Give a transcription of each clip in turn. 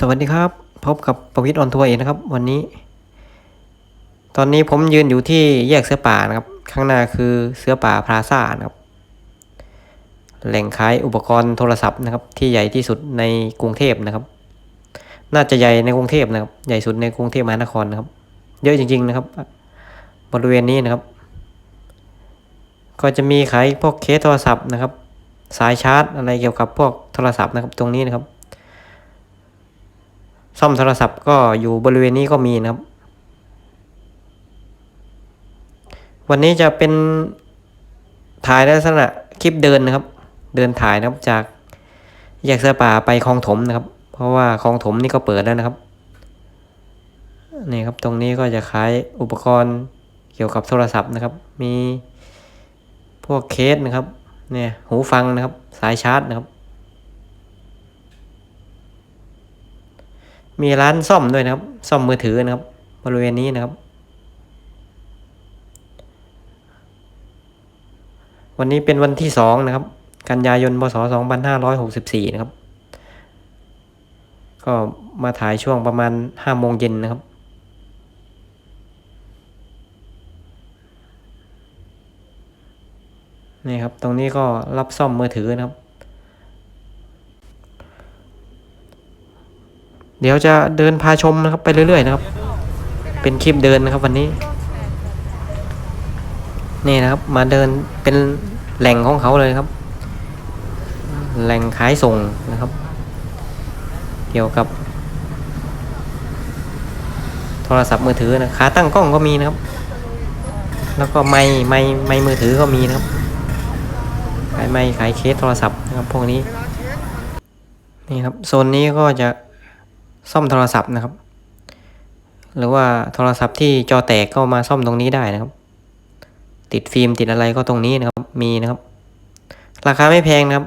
สวัสดีครับ พบกับประวิทย์ออนทัวร์เองนะครับ วันนี้ ตอนนี้ผมยืนอยู่ที่แยกเสือป่านะครับ ข้างหน้าคือเสือป่าพลาซ่านะครับ แหล่งขายอุปกรณ์โทรศัพท์นะครับ ที่ใหญ่ที่สุดในกรุงเทพนะครับ น่าจะใหญ่ในกรุงเทพนะครับ ใหญ่สุดในกรุงเทพมหานครนะครับ เยอะจริง ๆนะครับ บริเวณนี้นะครับ ก็จะมีขายพวกเคสโทรศัพท์นะครับ สายชาร์จอะไรเกี่ยวกับพวกโทรศัพท์นะครับ ตรงนี้นะครับ ซ่อมโทรศัพท์ก็อยู่บริเวณนี้ก็มีนะครับ วันนี้จะเป็นถ่ายในลักษณะคลิปเดินนะครับ เดินถ่ายนะครับจากแยกเสื้อป่าไปคลองถมนะครับ เพราะว่าคลองถมนี่ก็เปิดแล้วนะครับนี่ครับตรงนี้ก็จะขายอุปกรณ์เกี่ยวกับโทรศัพท์นะครับ มีพวกเคสนะครับเนี่ยหูฟังนะครับ สายชาร์จนะครับ มีร้านซ่อมด้วยนะครับ ซ่อมมือถือนะครับ บริเวณนี้นะครับ วันนี้เป็นวันที่สองนะครับ กันยายนพศสองพันห้าร้อยหกสิบสี่นะครับ ก็มาถ่ายช่วงประมาณห้าโมงเย็นนะครับนี่ครับ ตรงนี้ก็รับซ่อมมือถือนะครับ เดี๋ยวจะเดินพาชมนะครับไปเรื่อย ๆ นะครับ เป็นคลิปเดินนะครับวันนี้ นี่นะครับ มาเดินเป็นแหล่งของเขาเลยครับ แหล่งขายส่งนะครับ เกี่ยวกับ โทรศัพท์มือถือนะขาตั้งกล้องก็มีนะครับ แล้วก็ไม้ไม้ไม้มือถือก็มีนะครับขายไม้ขายเคสโทรศัพท์นะครับพวกนี้นี่ครับโซนนี้ก็จะ ซ่อมโทรศัพท์นะครับ หรือว่าโทรศัพท์ที่จอแตกก็มาซ่อมตรงนี้ได้นะครับ ติดฟิล์มติดอะไรก็ตรงนี้นะครับ มีนะครับ ราคาไม่แพงนะครับ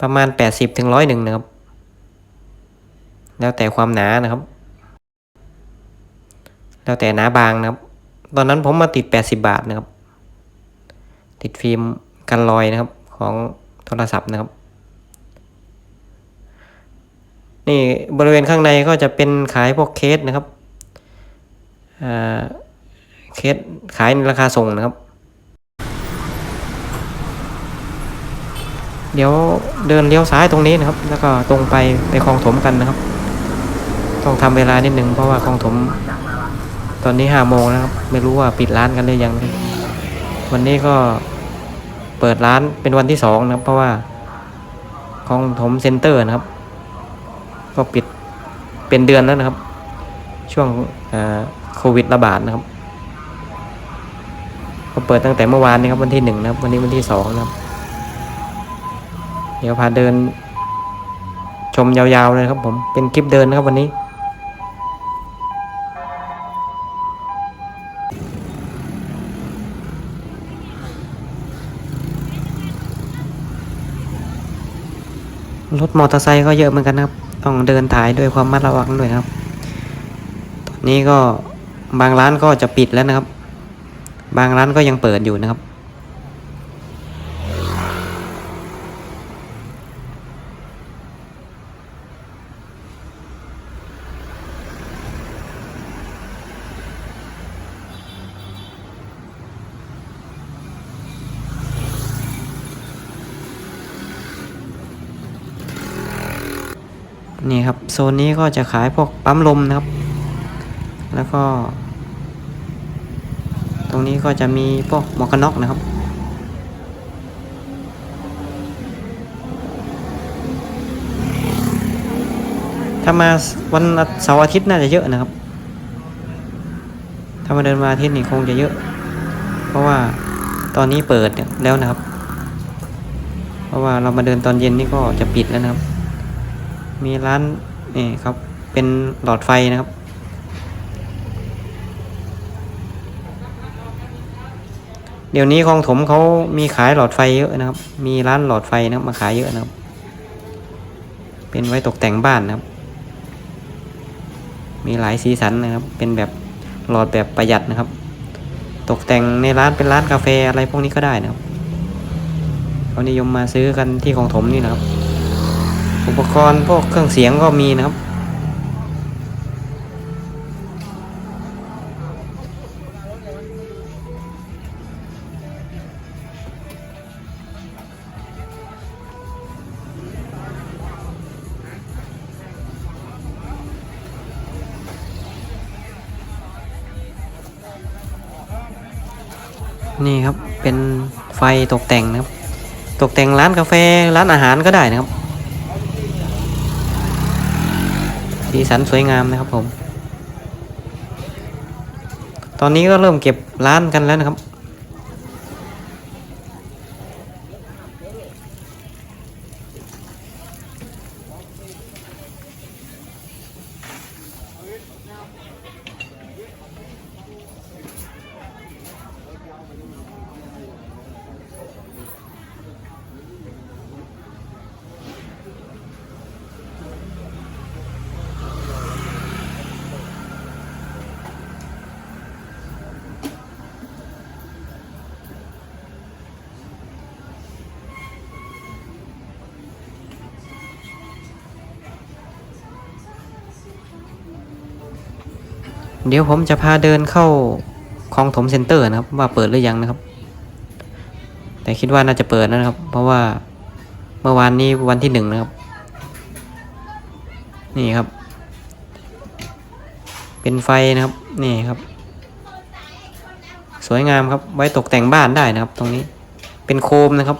ประมาณแปดสิบถึงร้อยหนึ่งนะครับ แล้วแต่ความหนานะครับ แล้วแต่หนาบางนะครับ ตอนนั้นผมมาติดแปดสิบาทนะครับ ติดฟิล์มกันรอยนะครับของโทรศัพท์นะครับ นี่บริเวณข้างในก็จะเป็นขายพวกเคสนะครับอ่าเคสขายในราคาส่งนะครับ เดี๋ยวเดินเลี้ยวซ้ายตรงนี้นะครับ แล้วก็ตรงไปไปคลองถมกันนะครับ ต้องทำเวลานิดนึงเพราะว่าคลองถม ตอนนี้ห้าโมงนะครับ ไม่รู้ว่าปิดร้านกันหรือยัง วันนี้ก็เปิดร้านเป็นวันที่สองนะครับ เพราะว่าคลองถมเซ็นเตอร์นะครับ ก็ปิดเป็นเดือนแล้วนะครับ ช่วงโควิดระบาดนะครับ ก็เปิดตั้งแต่เมื่อวานนี้ครับวันที่หนึ่งนะครับ วันนี้วันที่สองนะครับ เดี๋ยวพาเดิน ชมยาวๆเลยครับผมเป็นคลิปเดินนะครับวันนี้รถมอเตอร์ไซค์ก็เยอะเหมือนกันนะครับ ต้องเดินถ่ายด้วยความมัดระวังด้วยครับ ตอนนี้ก็บางร้านก็จะปิดแล้วนะครับ บางร้านก็ยังเปิดอยู่นะครับ นี่ครับโซนนี้ก็จะขายพวกปั๊มลมนะครับ แล้วก็ ตรงนี้ก็จะมีพวกหมวกกันน็อกนะครับถ้ามาวันเสาร์อาทิตย์น่าจะเยอะนะครับ ถ้ามาเดินมาอาทิตย์นี่คงจะเยอะ เพราะว่าตอนนี้เปิดแล้วนะครับ เพราะว่าเรามาเดินตอนเย็นนี่ก็จะปิดแล้วนะครับ มีร้านนี่ครับ เป็นหลอดไฟนะครับ เดี๋ยวนี้คลองถมเขามีขายหลอดไฟเยอะนะครับ มีร้านหลอดไฟนะครับมาขายเยอะนะครับ เป็นไว้ตกแต่งบ้านนะครับ มีหลายสีสันนะครับ เป็นแบบหลอดแบบประหยัดนะครับ ตกแต่งในร้านเป็นร้านกาแฟอะไรพวกนี้ก็ได้นะครับเขานิยมมาซื้อกันที่คลองถมนี่นะครับ อุปกรณ์พวกเครื่องเสียงก็มีนะครับ นี่ครับเป็นไฟตกแต่งนะครับ ตกแต่งร้านกาแฟร้านอาหารก็ได้นะครับ สีสันสวยงามนะครับผม ตอนนี้ก็เริ่มเก็บร้านกันแล้วนะครับ เดี๋ยวผมจะพาเดินเข้าคลองถมเซ็นเตอร์นะครับ ว่าเปิดหรือยังนะครับ แต่คิดว่าน่าจะเปิดนะครับ เพราะว่าเมื่อวานนี้วันที่หนึ่งนะครับ นี่ครับ เป็นไฟนะครับ นี่ครับ สวยงามครับ ไว้ตกแต่งบ้านได้นะครับ ตรงนี้เป็นโคมนะครับ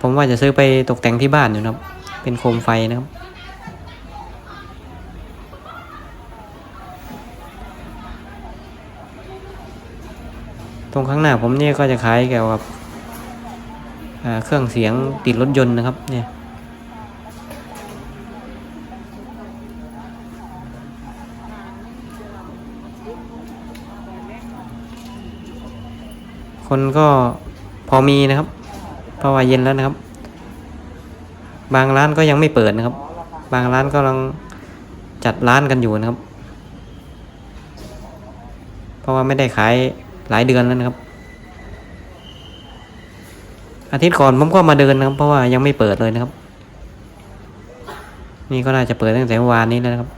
ผมว่าจะซื้อไปตกแต่งที่บ้านอยู่นะครับ เป็นโคมไฟนะครับ ตรงข้างหน้าผมเนี่ยก็จะขายเกี่ยวกับเครื่องเสียงติดรถยนต์นะครับเนี่ยคนก็พอมีนะครับเพราะว่าเย็นแล้วนะครับ บางร้านก็ยังไม่เปิดนะครับ บางร้านก็กำลังจัดร้านกันอยู่นะครับ เพราะว่าไม่ได้ขาย หลายเดือนแล้วนะครับ อาทิตย์ก่อนผมก็มาเดินนะครับ เพราะว่ายังไม่เปิดเลยนะครับ นี่ก็น่าจะเปิดตั้งแต่วานนี้แล้วนะครับ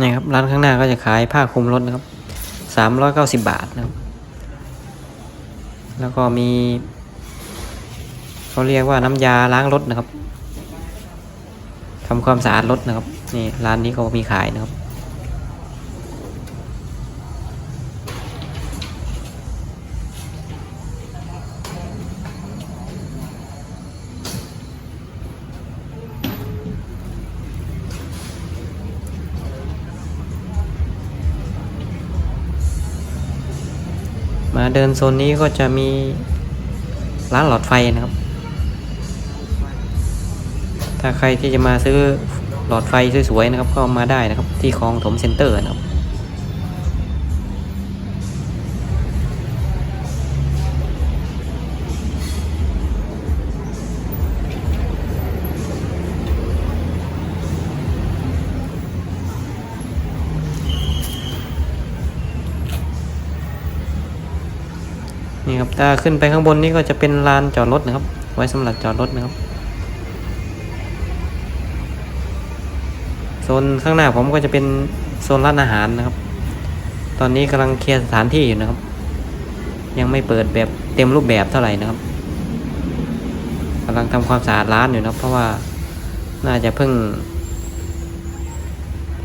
นี่ครับร้านข้างหน้าก็จะขายผ้าคลุมรถนะครับสามร้อยเก้าสิบบาทนะครับ แล้วก็มีเขาเรียกว่าน้ำยาล้างรถนะครับทำความสะอาดรถนะครับนี่ร้านนี้ก็มีขายนะครับ มาเดินโซนนี้ก็จะมีร้านหลอดไฟนะครับ ถ้าใครที่จะมาซื้อหลอดไฟสวยๆนะครับ ก็มาได้นะครับ ที่คลองถมเซ็นเตอร์นะครับ ถ้าขึ้นไปข้างบนนี่ก็จะเป็นลานจอดรถนะครับ ไว้สำหรับจอดรถนะครับโซนข้างหน้าผมก็จะเป็นโซนร้านอาหารนะครับ ตอนนี้กำลังเคลียร์สถานที่อยู่นะครับ ยังไม่เปิดแบบเต็มรูปแบบเท่าไหร่นะครับกำลังทำความสะอาดร้านอยู่นะเพราะว่าน่าจะเพิ่ง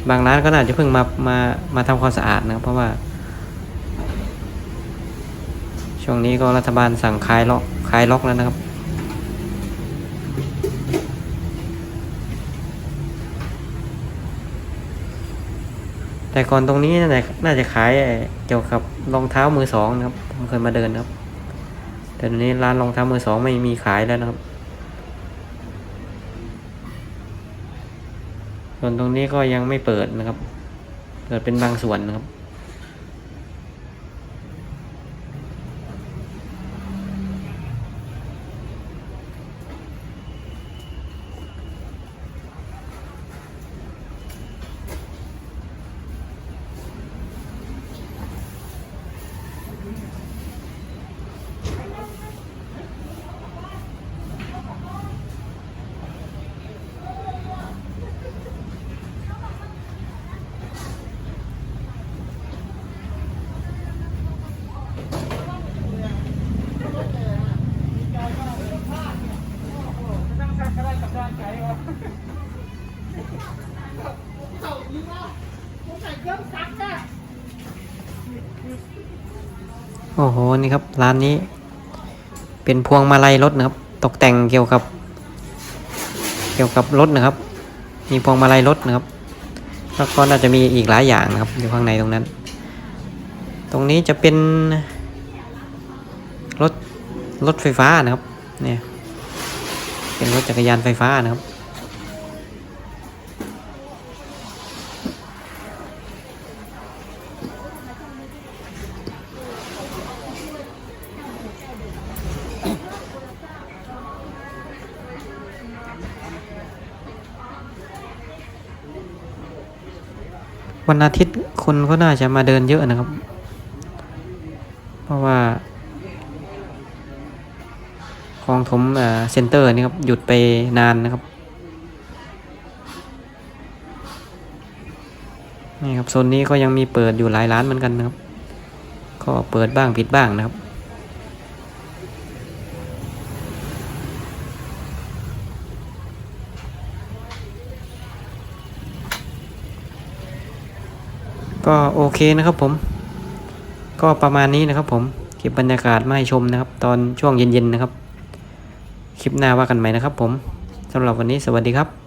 บางร้านก็น่าจะเพิ่งมามามาทำความสะอาดนะครับเพราะว่า ช่วงนี้ก็รัฐบาลสั่งคลายล็อกคลายล็อกแล้วนะครับ แต่ก่อนตรงนี้น่าจะขายเกี่ยวกับรองเท้ามือสองนะครับผมเคยมาเดินนะครับ แต่ตอนนี้ร้านรองเท้ามือสองไม่มีขายแล้วนะครับ ส่วนตรงนี้ก็ยังไม่เปิดนะครับ เปิดเป็นบางส่วนนะครับ โอ้โห นี่ครับ ร้านนี้ เป็นพวงมาลัยรถนะครับ ตกแต่งเกี่ยวกับ เกี่ยวกับรถนะครับ มีพวงมาลัยรถนะครับ แล้วก็น่าจะมีอีกหลายอย่างนะครับ อยู่ข้างในตรงนั้น ตรงนี้จะเป็นรถรถไฟฟ้านะครับ เนี่ย เป็นรถจักรยานไฟฟ้านะครับ วันอาทิตย์คนก็น่าจะมาเดินเยอะนะครับ เพราะว่า คลองถมเซ็นเตอร์นี่ครับหยุดไปนานนะครับนี่ครับโซนนี้ก็ยังมีเปิดอยู่หลายร้านเหมือนกันนะครับ ก็เปิดบ้างปิดบ้างนะครับ ก็โอเคนะครับผม ก็ประมาณนี้นะครับผมคลิปบรรยากาศมาให้ชมนะครับ ตอนช่วงเย็นๆนะครับ คลิปหน้าว่ากันใหม่นะครับผมสำหรับวันนี้สวัสดีครับ